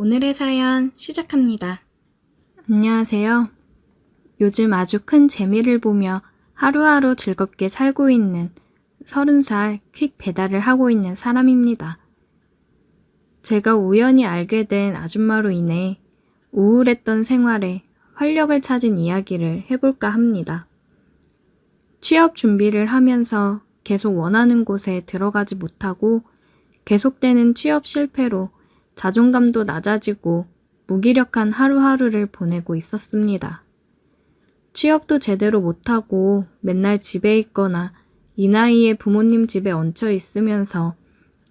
오늘의 사연 시작합니다. 안녕하세요. 요즘 아주 큰 재미를 보며 하루하루 즐겁게 살고 있는 30살 퀵 배달을 하고 있는 사람입니다. 제가 우연히 알게 된 아줌마로 인해 우울했던 생활에 활력을 찾은 이야기를 해볼까 합니다. 취업 준비를 하면서 계속 원하는 곳에 들어가지 못하고 계속되는 취업 실패로 자존감도 낮아지고 무기력한 하루하루를 보내고 있었습니다. 취업도 제대로 못하고 맨날 집에 있거나 이 나이에 부모님 집에 얹혀 있으면서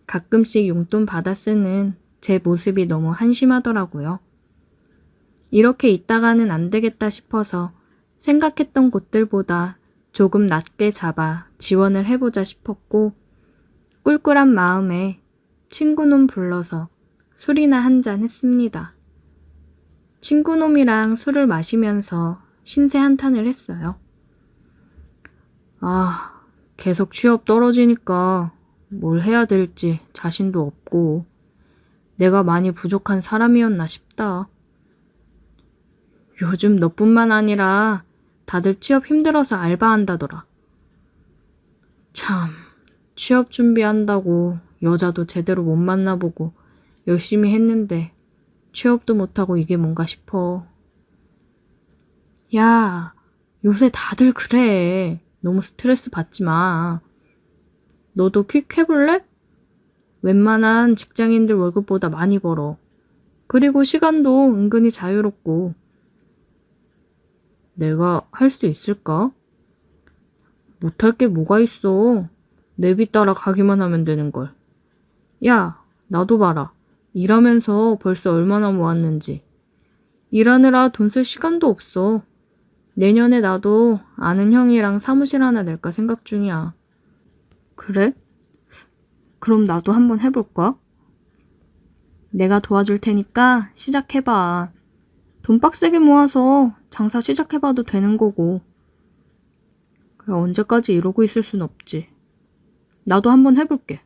가끔씩 용돈 받아 쓰는 제 모습이 너무 한심하더라고요. 이렇게 있다가는 안 되겠다 싶어서 생각했던 곳들보다 조금 낮게 잡아 지원을 해보자 싶었고 꿀꿀한 마음에 친구놈 불러서 술이나 한 잔 했습니다. 친구놈이랑 술을 마시면서 신세 한탄을 했어요. 아, 계속 취업 떨어지니까 뭘 해야 될지 자신도 없고 내가 많이 부족한 사람이었나 싶다. 요즘 너뿐만 아니라 다들 취업 힘들어서 알바한다더라. 참, 취업 준비한다고 여자도 제대로 못 만나보고 열심히 했는데 취업도 못하고 이게 뭔가 싶어. 야, 요새 다들 그래. 너무 스트레스 받지 마. 너도 퀵 해볼래? 웬만한 직장인들 월급보다 많이 벌어. 그리고 시간도 은근히 자유롭고. 내가 할 수 있을까? 못할 게 뭐가 있어. 내비 따라 가기만 하면 되는 걸. 야, 나도 봐라. 일하면서 벌써 얼마나 모았는지. 일하느라 돈 쓸 시간도 없어. 내년에 나도 아는 형이랑 사무실 하나 낼까 생각 중이야. 그래? 그럼 나도 한번 해볼까? 내가 도와줄 테니까 시작해봐. 돈 빡세게 모아서 장사 시작해봐도 되는 거고. 그래, 언제까지 이러고 있을 순 없지. 나도 한번 해볼게.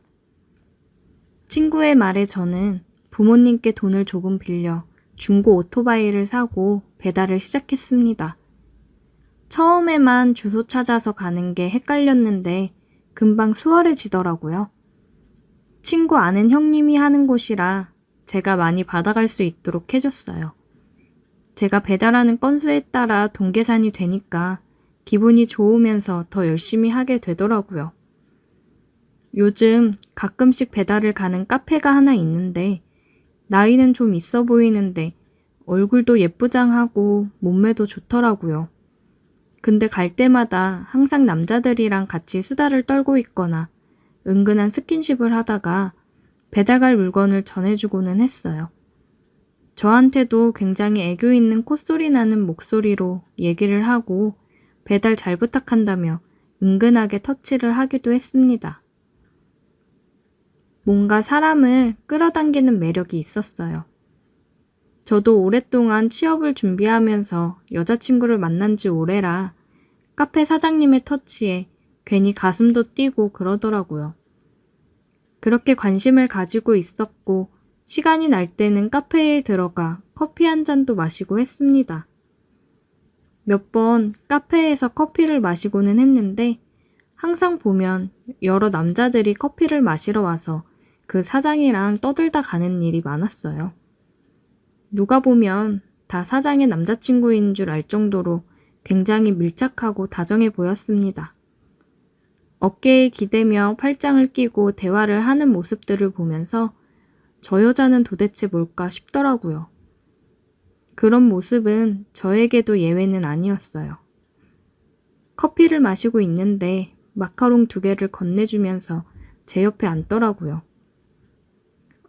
친구의 말에 저는 부모님께 돈을 조금 빌려 중고 오토바이를 사고 배달을 시작했습니다. 처음에만 주소 찾아서 가는 게 헷갈렸는데 금방 수월해지더라고요. 친구 아는 형님이 하는 곳이라 제가 많이 받아갈 수 있도록 해줬어요. 제가 배달하는 건수에 따라 돈 계산이 되니까 기분이 좋으면서 더 열심히 하게 되더라고요. 요즘 가끔씩 배달을 가는 카페가 하나 있는데 나이는 좀 있어 보이는데 얼굴도 예쁘장하고 몸매도 좋더라고요. 근데 갈 때마다 항상 남자들이랑 같이 수다를 떨고 있거나 은근한 스킨십을 하다가 배달 갈 물건을 전해주고는 했어요. 저한테도 굉장히 애교 있는 콧소리 나는 목소리로 얘기를 하고 배달 잘 부탁한다며 은근하게 터치를 하기도 했습니다. 뭔가 사람을 끌어당기는 매력이 있었어요. 저도 오랫동안 취업을 준비하면서 여자친구를 만난 지 오래라 카페 사장님의 터치에 괜히 가슴도 뛰고 그러더라고요. 그렇게 관심을 가지고 있었고 시간이 날 때는 카페에 들어가 커피 한 잔도 마시고 했습니다. 몇 번 카페에서 커피를 마시고는 했는데 항상 보면 여러 남자들이 커피를 마시러 와서 그 사장이랑 떠들다 가는 일이 많았어요. 누가 보면 다 사장의 남자친구인 줄 알 정도로 굉장히 밀착하고 다정해 보였습니다. 어깨에 기대며 팔짱을 끼고 대화를 하는 모습들을 보면서 저 여자는 도대체 뭘까 싶더라고요. 그런 모습은 저에게도 예외는 아니었어요. 커피를 마시고 있는데 마카롱 두 개를 건네주면서 제 옆에 앉더라고요.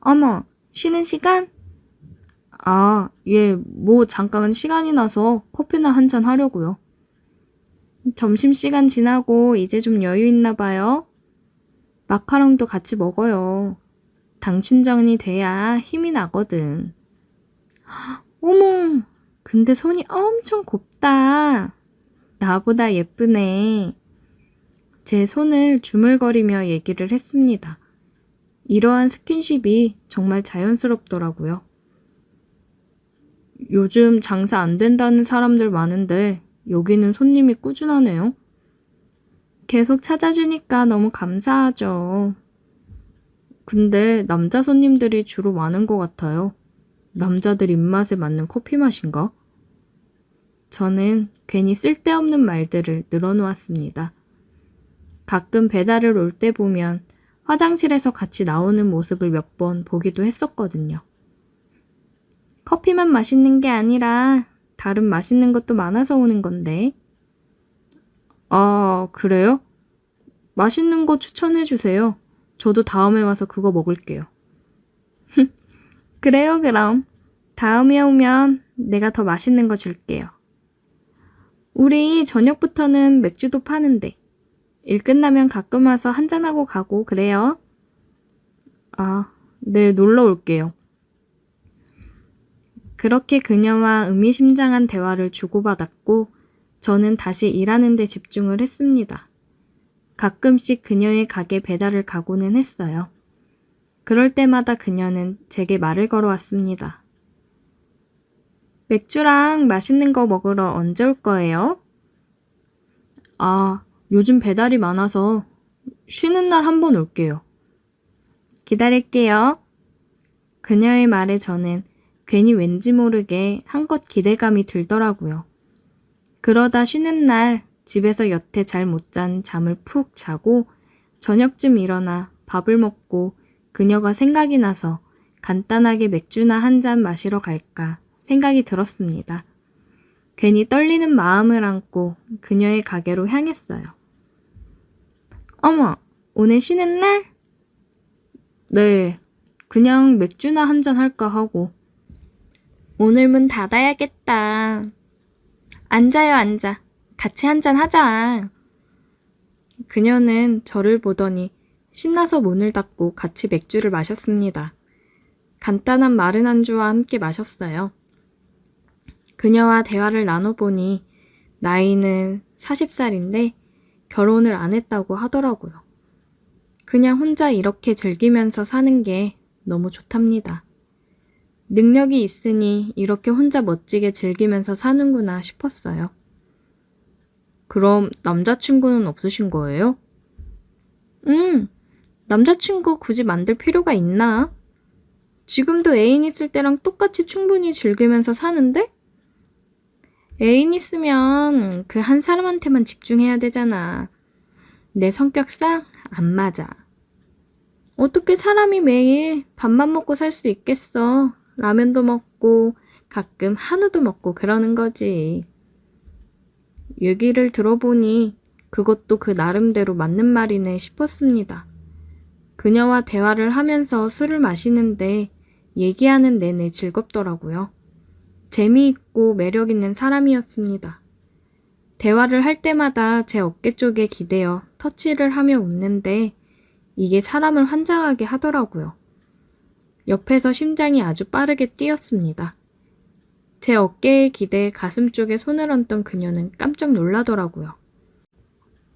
어머, 쉬는 시간? 아, 예, 뭐 잠깐 시간이 나서 커피나 한 잔 하려고요. 점심시간 지나고 이제 좀 여유 있나 봐요. 마카롱도 같이 먹어요. 당 충전이 돼야 힘이 나거든. 어머, 근데 손이 엄청 곱다. 나보다 예쁘네. 제 손을 주물거리며 얘기를 했습니다. 이러한 스킨십이 정말 자연스럽더라고요. 요즘 장사 안 된다는 사람들 많은데 여기는 손님이 꾸준하네요. 계속 찾아주니까 너무 감사하죠. 근데 남자 손님들이 주로 많은 것 같아요. 남자들 입맛에 맞는 커피 맛인가? 저는 괜히 쓸데없는 말들을 늘어놓았습니다. 가끔 배달을 올 때 보면 화장실에서 같이 나오는 모습을 몇 번 보기도 했었거든요. 커피만 맛있는 게 아니라 다른 맛있는 것도 많아서 오는 건데. 아, 그래요? 맛있는 거 추천해 주세요. 저도 다음에 와서 그거 먹을게요. 그래요, 그럼. 다음에 오면 내가 더 맛있는 거 줄게요. 우리 저녁부터는 맥주도 파는데. 일 끝나면 가끔 와서 한잔하고 가고 그래요. 아, 네, 놀러 올게요. 그렇게 그녀와 의미심장한 대화를 주고받았고, 저는 다시 일하는 데 집중을 했습니다. 가끔씩 그녀의 가게 배달을 가고는 했어요. 그럴 때마다 그녀는 제게 말을 걸어왔습니다. 맥주랑 맛있는 거 먹으러 언제 올 거예요? 아, 요즘 배달이 많아서 쉬는 날 한 번 올게요. 기다릴게요. 그녀의 말에 저는 괜히 왠지 모르게 한껏 기대감이 들더라고요. 그러다 쉬는 날 집에서 여태 잘 못 잔 잠을 푹 자고 저녁쯤 일어나 밥을 먹고 그녀가 생각이 나서 간단하게 맥주나 한 잔 마시러 갈까 생각이 들었습니다. 괜히 떨리는 마음을 안고 그녀의 가게로 향했어요. 어머, 오늘 쉬는 날? 네, 그냥 맥주나 한잔 할까 하고. 오늘 문 닫아야겠다. 앉아요, 앉아. 같이 한잔 하자. 그녀는 저를 보더니 신나서 문을 닫고 같이 맥주를 마셨습니다. 간단한 마른 안주와 함께 마셨어요. 그녀와 대화를 나눠보니 나이는 40살인데 결혼을 안 했다고 하더라고요. 그냥 혼자 이렇게 즐기면서 사는 게 너무 좋답니다. 능력이 있으니 이렇게 혼자 멋지게 즐기면서 사는구나 싶었어요. 그럼 남자친구는 없으신 거예요? 응, 남자친구 굳이 만들 필요가 있나? 지금도 애인 있을 때랑 똑같이 충분히 즐기면서 사는데? 애인 있으면 그 한 사람한테만 집중해야 되잖아. 내 성격상 안 맞아. 어떻게 사람이 매일 밥만 먹고 살 수 있겠어? 라면도 먹고 가끔 한우도 먹고 그러는 거지. 얘기를 들어보니 그것도 그 나름대로 맞는 말이네 싶었습니다. 그녀와 대화를 하면서 술을 마시는데 얘기하는 내내 즐겁더라고요. 재미있고 매력있는 사람이었습니다. 대화를 할 때마다 제 어깨 쪽에 기대어 터치를 하며 웃는데 이게 사람을 환장하게 하더라고요. 옆에서 심장이 아주 빠르게 뛰었습니다. 제 어깨에 기대 가슴 쪽에 손을 얹던 그녀는 깜짝 놀라더라고요.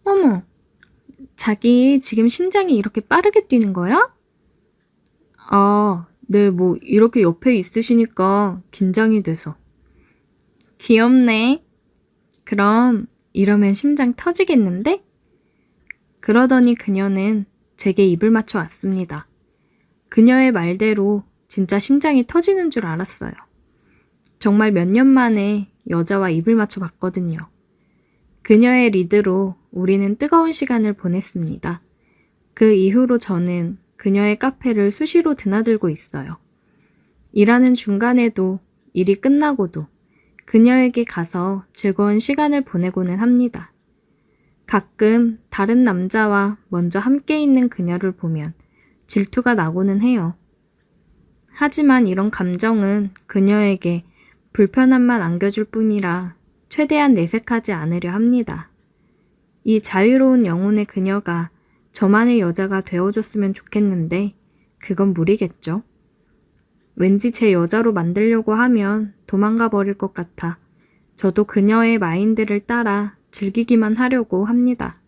어머, 자기 지금 심장이 이렇게 빠르게 뛰는 거야? 아, 네, 뭐, 이렇게 옆에 있으시니까 긴장이 돼서. 귀엽네. 그럼, 이러면 심장 터지겠는데? 그러더니 그녀는 제게 입을 맞춰 왔습니다. 그녀의 말대로 진짜 심장이 터지는 줄 알았어요. 정말 몇 년 만에 여자와 입을 맞춰 봤거든요. 그녀의 리드로 우리는 뜨거운 시간을 보냈습니다. 그 이후로 저는 그녀의 카페를 수시로 드나들고 있어요. 일하는 중간에도 일이 끝나고도 그녀에게 가서 즐거운 시간을 보내고는 합니다. 가끔 다른 남자와 먼저 함께 있는 그녀를 보면 질투가 나고는 해요. 하지만 이런 감정은 그녀에게 불편함만 안겨줄 뿐이라 최대한 내색하지 않으려 합니다. 이 자유로운 영혼의 그녀가 저만의 여자가 되어줬으면 좋겠는데 그건 무리겠죠. 왠지 제 여자로 만들려고 하면 도망가 버릴 것 같아 저도 그녀의 마인드를 따라 즐기기만 하려고 합니다.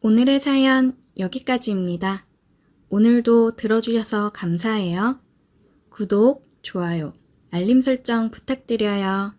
오늘의 사연 여기까지입니다. 오늘도 들어주셔서 감사해요. 구독, 좋아요, 알림 설정 부탁드려요.